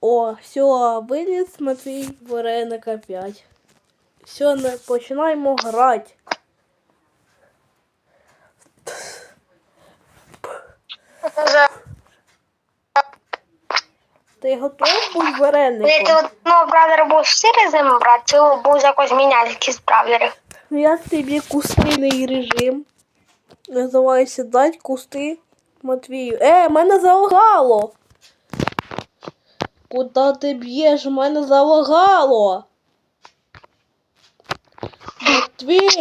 О, все, виліз Матвій вареник опять. Все, починаємо грати. Ти готовий будь Коли ти вареником? одного бравлера будеш всі разом брати, чи будеш якось міняти якісь бравлери? Ну, Я тобі кустильний режим. Називається дать кусти Матвію. Е, мене залагало. Куда ти б'єш? Мене залагало.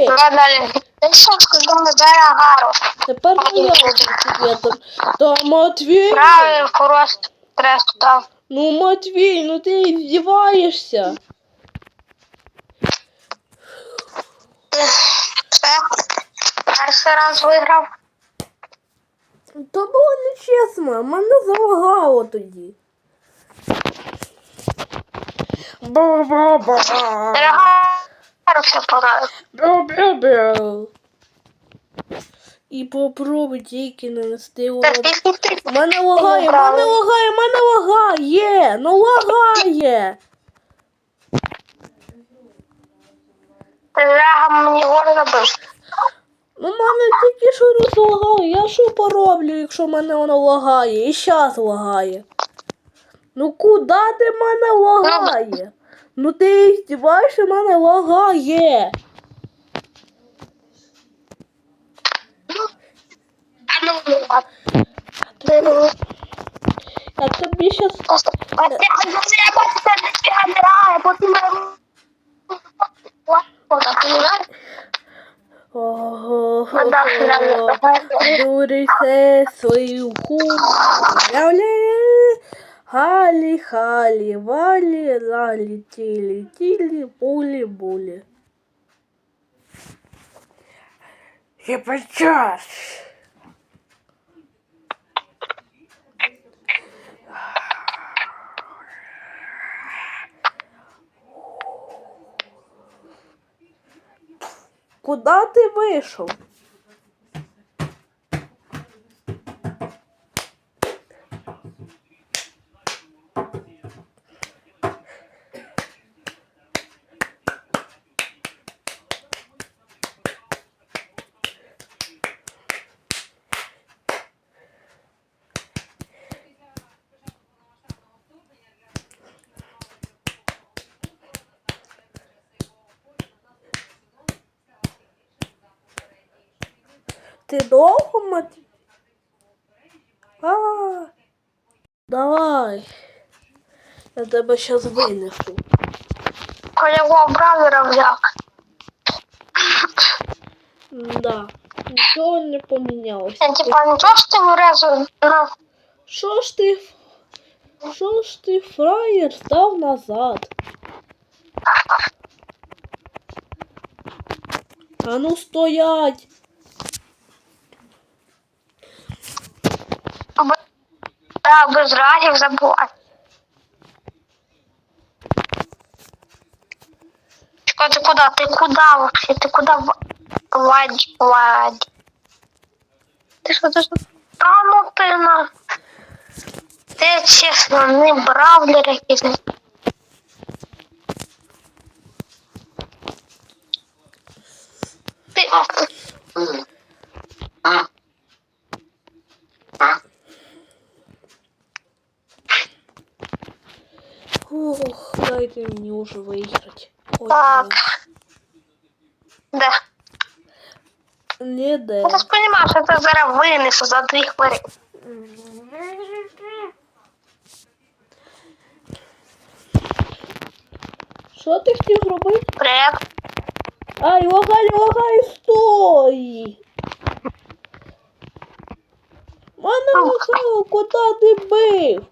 Далі. Ти що сказав, не тепер моя ветер. Та Матвій. Правильно, хорош стрес дав. Ну, Матвій, ну ти здіваєшся. Все. Перший раз виграв. То було нечесно, мене залагало тоді. Все понравилось. І попробуй тільки нанести урон. Мене лагає, мене лагає, мене лагає. Ну лагає. Ляга мені гору забив. Ну мене тільки що розлагало. Я що пороблю, якщо мене воно лагає? І щас лагає. Ну куди ти мене лагає? Ну ти здіваєшся, мене лагає. Ну, ну, Я тобі щас це. Ого. Дурисе свою ху. Халі, халі, валі, лалі, тілі, тілі, булі, булі. Хіба час. Куда ти вийшов? Ти довго мать? А, давай. Я тебе щас винесу. Колего бравлера взяв. Да. Нічого не помінялося. Я типа нічого ж ти вирезав? Ну, Що ж ти? Що ж ти, фраєр, став назад? А ну стоять! Да, без радів забывай. Чекай, ти куди? Ти куди вообще? Ти куди? в- Вадь, вадь. Ти що, ти що? Та ну ти на... Ти чесно, не бравлер якийсь. Ти... Ох, дайте мені уже виграти. Ой, Так. Де? Не де. Я ж розумію, що це зараз винесу за дві хвилини. Що ти хотів зробити? Привет. Ай, лагай, лагай, стой! Мене лагало, куди ти бив?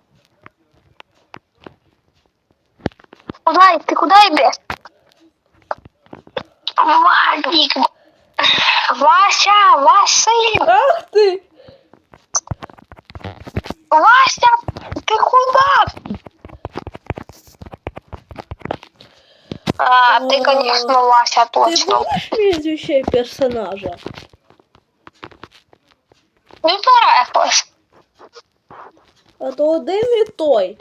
Куда ты, куда идешь? Вадик. Вася, Василь, Ах ти! Вася, ты куда? А, ты, конечно, Вася, точно. будеш прізвище персонажа? Выбирай, Вася. А то один і той.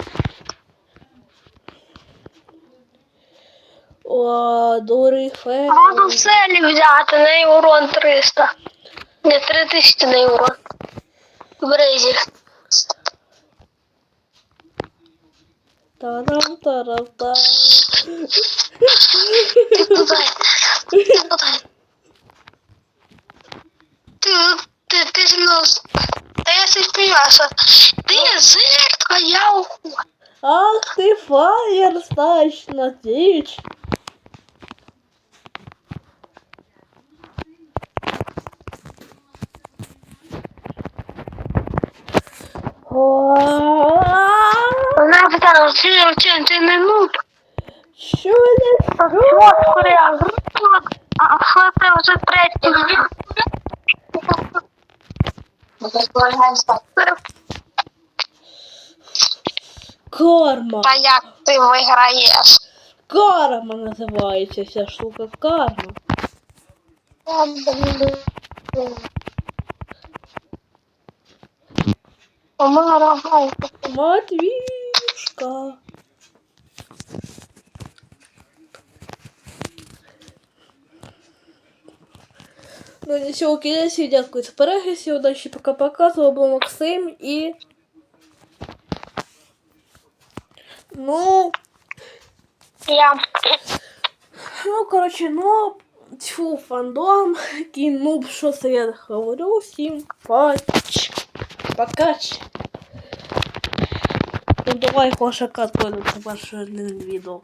О, дурий фе. Можу в селі взяти на урон 300. Не 3000 на урон. В рейзі. Тарам, тарам, та. Ти куди? Ти куди? Ти, ти, ти зі мною. Та я си співаюся. Ти зирка, я уходжу. Ах ти фаєр, стач на Вона питала, чи, чи ти не нуб? Що Вот. А що ти вже третій? Карма. Та як ти виграєш? Карма називається ця штука. Карма. Помара, Матвішка. Ну нічого, кінець, дякую за перегляд. Удачі, пока-пока. З вами був Максим і... Ну, Я. ну, коротше, ну, тьфу, фандом, який нуб, що це я говорю, всім пач, покач. Ну, давай, кошака, то це перше відео.